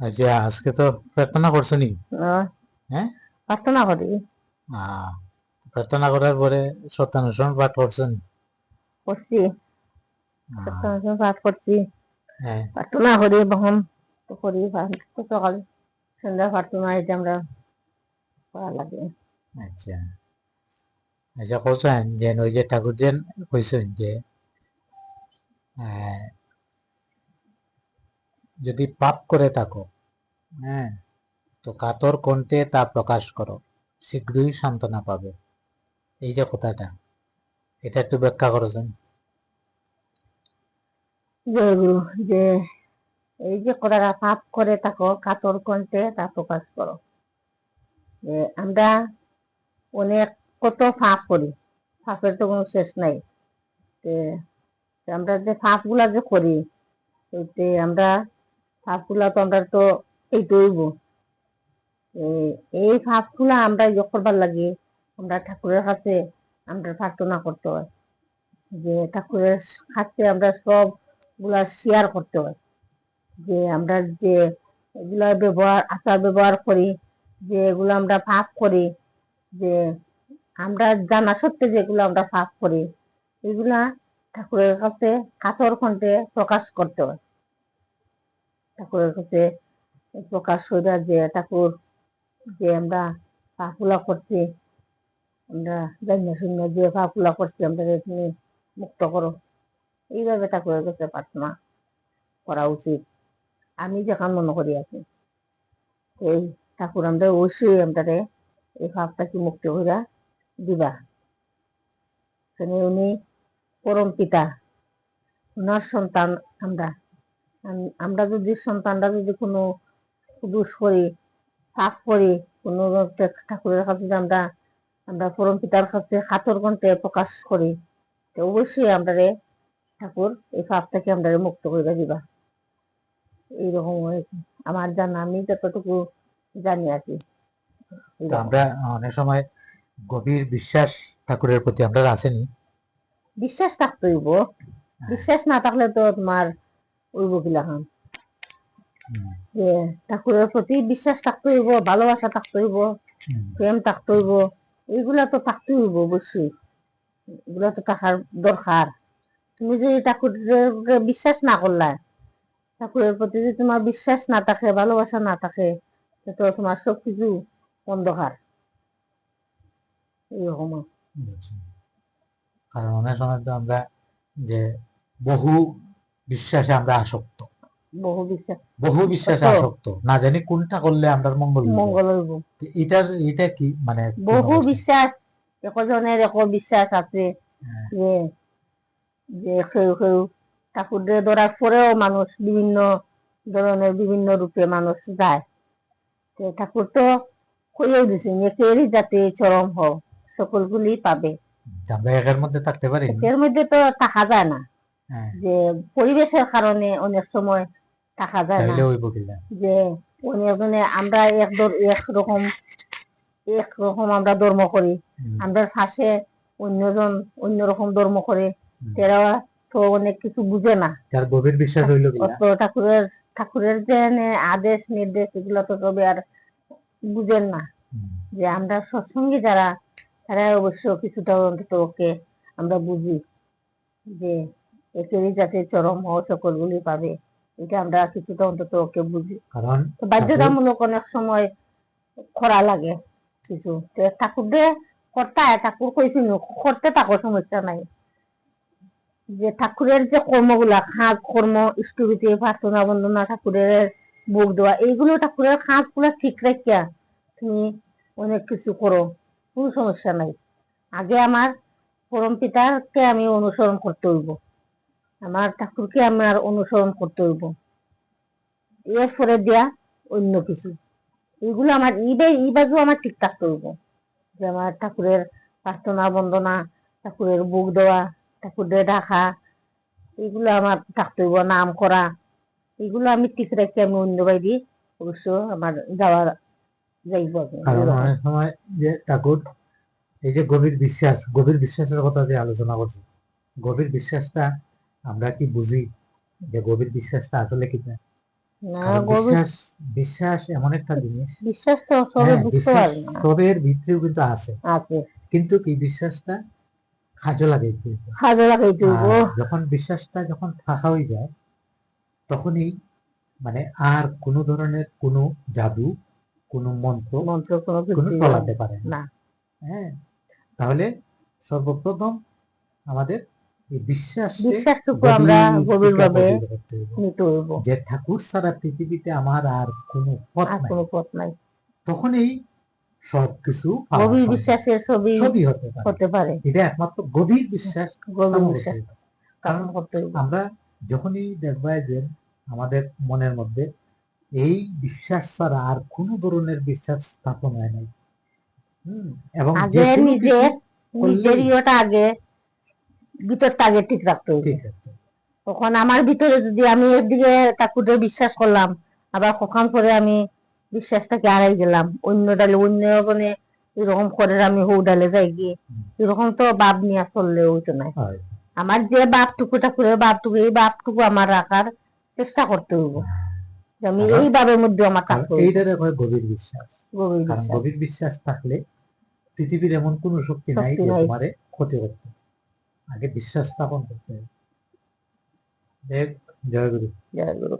আচ্ছা আজকে তো প্রার্থনা করছ নি? হ্যাঁ? প্রার্থনা করি। প্রার্থনা করার পরে সত্যানুসরণ পাঠ করছ নি? করছি। পাঠ করছি। হ্যাঁ। প্রার্থনা করি তখন তো করি তো সকাল সন্ধ্যা প্রার্থনা এটা আমরা করা লাগে। আচ্ছা। আচ্ছা কোথায় যে ওই যে ঠাকুর যে কইছেন যে যদি পাপ করে থাকো হ্যাঁ তো কাতর কণ্ঠে তা প্রকাশ করো, শীঘ্রই সান্ত্বনা পাবে। এই যে কথাটা, এটা একটু ব্যাখ্যা করেছেন জয়গুরু যে এই যে কথাটা, পাপ করে থাকো, কাতর কণ্ঠে তা প্রকাশ করো। আমরা অনেক কত পাপ করি, পাপের তো কোনো শেষ নাই। আমরা যে পাপগুলা যে করি আমরা গুলা তো আমরা তো এই তৈব এই গুলা আমরা ইয়ে করবার লাগে, আমরা ঠাকুরের কাছে আমরা প্রার্থনা করতে হয়। যে ঠাকুরের কাছে আমরা সবগুলা শেয়ার করতে হয়। যে আমরা যে এগুলা ব্যবহার, আচার ব্যবহার করি, যে এগুলো আমরা পাপ করি, যে আমরা জানা সত্ত্বে যেগুলো আমরা পাপ করি, এগুলা ঠাকুরের কাছে কাতর কণ্ঠে প্রকাশ করতে হয়। ঠাকুরের কাছে প্রকাশ করে যে, ঠাকুর, যে আমরা পাপগুলা করছি, আমরা জানি শূন্য যে পাপগুলা করছি, আমরা তুমি মুক্ত করো। এইভাবে ঠাকুরের কাছে প্রার্থনা করা উচিত। আমি যেখান মনে করি আছি এই ঠাকুর আমরা অবশ্যই আমরা এই ভাবটাকে মুক্ত করে দিবা। উনি পরম পিতা, ওনার সন্তান আমরা আম- আমরা যদি সন্তানরা যদি কোনো দোষ করি পাপ করি কোনো ঠাকুরের কাছে যদি আমরা আমরা পরম পিতার কাছে হাতর কণ্ঠে প্রকাশ করি তো অবশ্যই আমরা ঠাকুর এই পাপ থেকে আমরা মুক্ত করে দিবা। এইরকম আমার জানা আমি যতটুকু জানি আর কি। আমরা অনেক সময় গভীর বিশ্বাস ঠাকুরের প্রতি আমরা আসেনি বিশ্বাস থাকতে হইব। বিশ্বাস না থাকলে তো তোমার উইব কিলাখান যে ঠাকুরের প্রতি বিশ্বাস থাকতে হইব ভালোবাসা থাকতে হইব প্রেম থাকতে হইব এইগুলা তো থাকতে হইব অবশ্যই। এগুলা তো থাকার দরকার। তুমি যদি ঠাকুরের বিশ্বাস না করলা ঠাকুরের প্রতি যদি তোমার বিশ্বাস না থাকে ভালোবাসা না থাকে তো তোমার সবকিছু অন্ধকার। এইরকম কারণ অনেক সময় তো আমরা যে বহু বিশ্বাসে আমরা আসক্ত। বহু বিশ্বাস। বহু বিশ্বাসে আসক্ত। না জানি কোনটা করলে আমরা মঙ্গল মঙ্গল হইব। এটার এটা কি? মানে বহু? বিশ্বাস। একজনের এক বিশ্বাস আছে হ্যাঁ। যে যে কেউ কেউ ঠাকুরের ধরার পরেও মানুষ বিভিন্ন ধরনের বিভিন্ন রূপে মানুষ যায়। ঠাকুর তো কইও দিছেন একেরই যাতে চরম হও সকলগুলি পাবে। আমরা একের মধ্যে থাকতে পারি? এর মধ্যে তো থাকা যায় না। যে পরিবেশের কারণে অনেক সময় থাকা যায় না। যে অনেক মানে আমরা এক রকম এক রকম আমরা ধর্ম করি। আমরা পাশে অন্যজন অন্যরকম ধর্ম করে তারা তো অনেক কিছু বুঝে না। যার গভীর বিশ্বাস হইল অত ঠাকুরের ঠাকুরের যে আদেশ নির্দেশ এগুলো তো তবে আর বুঝেন না। যে আমরা সৎসঙ্গী যারা তারা অবশ্য কিছুটা অন্তত ওকে আমরা বুঝি। যে একেরই যাতে চরম ও সকলগুলি পাবে। এটা আমরা কিছুটা অন্তত ওকে বুঝি। কারণ বাধ্যতামূলক অনেক সময় করা লাগে কিছু। ঠাকুরে করতে ঠাকুর কইছিল করতে থাকো সমস্যা নাই। যে ঠাকুরের যে কর্মগুলা খাঁজ কর্ম ইষ্টভীতি প্রার্থনা বন্দনা ঠাকুরের বুক দেওয়া এইগুলো ঠাকুরের খাঁজগুলা ঠিক রাখিয়া তুমি অনেক কিছু করো কোনো সমস্যা নাই। আগে আমার পরম পিতাকে আমি অনুসরণ করতে হইব। আমার ঠাকুরকে আমার অনুসরণ করতে হইব। এরপরে দেয়া অন্য কিছু। এগুলো আমার ইবে, এই বাজু আমার ঠিক থাকতে হইব। যে আমার ঠাকুরের প্রার্থনা, বন্দনা, ঠাকুরের বুক দেওয়া, ঠাকুরের ডাকা এগুলো আমার থাকতে হইব, নাম করা। এগুলো আমি ঠিক রেখে আমি অন্য বাইরে অবশ্য আমার যাওয়ার যাইব যে ঠাকুর, এই যে গভীর বিশ্বাস, গভীর বিশ্বাসের কথা যে আলোচনা করছি, গভীর বিশ্বাসটা আমরা কি বুঝি যে গভীর বিশ্বাসটা আসলে কি না বিশ্বাস বিশ্বাস এমন একটা জিনিস। বিশ্বাস তো সবাই হ্যাঁ, বুঝতে পারে না। সবের ভিতরেও কিন্তু আছে। আছে। কিন্তু কি বিশ্বাসটা কাজে লাগে একটু। হাজার লাগাইতে হইব যখন বিশ্বাসটা যখন ফাঁকা হয়ে যায় তখনই মানে আর কোনো ধরনের কোনো জাদু কোনো মন্ত্র মন্ত্র কোনো কিছু পারে না। হ্যাঁ তাহলে সর্বপ্রথম আমাদের বিশ্বাসটুকু আমরা গভীর ভাবে যে ঠাকুর ছাড়া পৃথিবীতে আমার আর কোনো পথ কোনো পথ নাই। তখনই সবকিছু গভীর সম্ভব। বিশ্বাসে সবই সবই হতে পারে। হতে পারে। এটা একমাত্র গভীর বিশ্বাস গভীর বিশ্বাস কারণ আমরা যখনই দেখবা যে আমাদের মনের মধ্যে এই বিশ্বাস ছাড়া আর কোনো ধরনের বিশ্বাস স্থাপন হয় নাই। হুম, এবং আগে নিজে কিছু করলেই- নিজের ইয়েটা আগে ভিতরটা আগে ঠিক রাখতে আছে। তখন আমার ভিতরে যদি আমি একদিকে ঠাকুরে বিশ্বাস করলাম আবার কখন পরে আমি বিশ্বাসটাকে হারাই গেলাম। অন্য ডালে অন্য জনে এরকম করে আমি হৌ ডালে যাই গিয়ে এরকম তো বাপ নিয়ে চললে হইতো না। হয়। আমার যে বাপটুকু ঠাকুরের বাপটুকু এই বাপটুকু আমার রাখার চেষ্টা করতে হইব। আমি এই বাবের মধ্যে আমার এইটারে গভীর বিশ্বাস। গভীর বিশ্বাস। গভীর বিশ্বাস থাকলে পৃথিবীর এমন কোনো শক্তি নাই যে তোমারে ক্ষতি করতে। আগে বিশ্বাস স্থাপন করতে হবে। জয় গুরু জয় গুরু